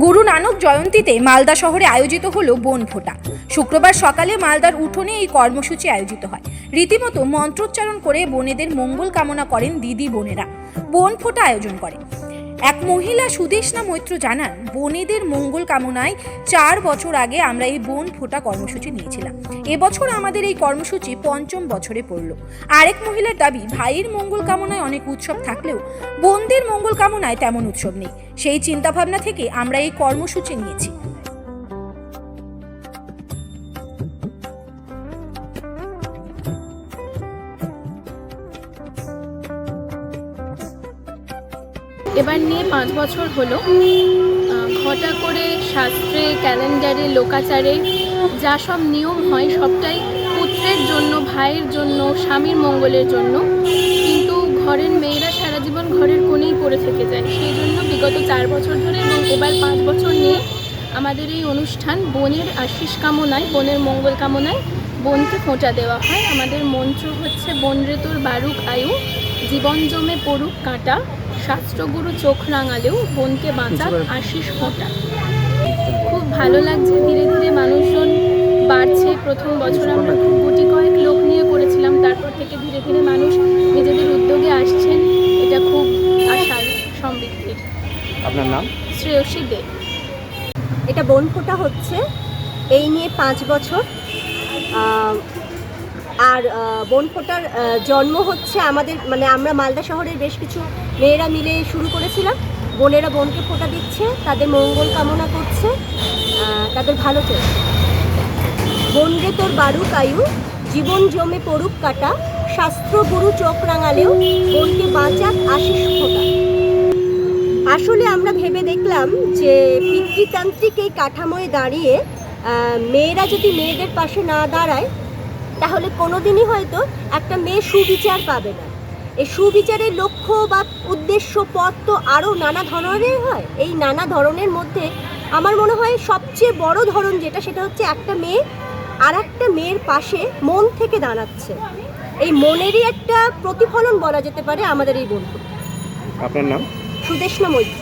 গুরু নানক জয়ন্তীতে মালদা শহরে আয়োজিত হলো বন ফোঁটা। শুক্রবার সকালে মালদার উঠোনে এই কর্মসূচি আয়োজিত হয়। রীতিমতো মন্ত্রোচ্চারণ করে বনেদের মঙ্গল কামনা করেন দিদি বোনেরা। বন ফোটা আয়োজন করে। এক মহিলা সুদেশনা মৈত্র জানান, বনেদের মঙ্গল কামনায় চার বছর আগে আমরা এই বন ফোটা কর্মসূচি নিয়েছিলাম। এবছর আমাদের এই কর্মসূচি পঞ্চম বছরে পড়ল। আরেক মহিলার দাবি, ভাইয়ের মঙ্গল কামনায় অনেক উৎসব থাকলেও বোনদের মঙ্গল কামনায় তেমন উৎসব নেই। সেই চিন্তাভাবনা থেকে আমরা এই কর্মসূচি নিয়েছি। এবার নিয়ে পাঁচ বছর হলো। ঘটা করে শাস্ত্রে, ক্যালেন্ডারে, লোকাচারে যা সব নিয়ম হয় সবটাই পুত্রের জন্য, ভাইয়ের জন্য, স্বামীর মঙ্গলের জন্য। কিন্তু ঘরের মেয়েরা সারা জীবন ঘরের কোণেই পড়ে থেকে যায়। সেই জন্য বিগত চার বছর ধরে এবং এবার পাঁচ বছর নিয়ে আমাদের এই অনুষ্ঠান বোনের আশিস কামনায়, বোনের মঙ্গল কামনায় বোনকে ফোঁটা দেওয়া হয়। আমাদের মন্ত্র হচ্ছে বন রেতুর বারুক আয়ু, জীবন জমে পড়ুক কাঁটা। শাস্ত্রগুরু চোখ রাঙালেও বোনকে বাঁচাক আশিস ফোঁটা খুব ভালো লাগছে ধীরে ধীরে মানুষজন বাড়ছে। প্রথম বছর আমরা খুব গুটি কয়েক লোক নিয়ে করেছিলাম তারপর থেকে ধীরে ধীরে মানুষ নিজেদের উদ্যোগে আসছেন। এটা খুব আশার সমৃদ্ধির আপনার নাম? শ্রেয়সী দে। এটা বনফোঁটা হচ্ছে। এই নিয়ে পাঁচ বছর আর বনফোঁটার জন্ম হচ্ছে আমাদের মানে আমরা মালদা শহরের বেশ কিছু মেয়েরা মিলে শুরু করেছিলাম। বোনেরা বোনকে ফোঁটা দিচ্ছে, তাদের মঙ্গল কামনা করছে তাদের ভালো চলছে। বন রে তোর বারুক আয়ু, জীবন জমে পড়ুক কাটা, শাস্ত্র গুরু চোখ রাঙালেও বোনকে বাঁচাক আশিস ফোঁটা। আসলে আমরা ভেবে দেখলাম যে পিতৃতান্ত্রিক এই কাঠামোয় দাঁড়িয়ে মেয়েরা যদি মেয়েদের পাশে না দাঁড়ায় তাহলে কোনোদিনই হয়তো একটা মেয়ে সুবিচার পাবে না। এই সুবিচারের লক্ষ্য বা উদ্দেশ্য পথ তো আরও নানা ধরনের হয়। এই নানা ধরনের মধ্যে আমার মনে হয় সবচেয়ে বড় ধরন যেটা সেটা হচ্ছে একটা মেয়ে আর একটা মেয়ের পাশে মন থেকে দাঁড়াচ্ছে। এই মনেরই একটা প্রতিফলন বলা যেতে পারে আমাদের এই বন্ধু আপনার নাম? সুদেষ্ণা মৈত্র।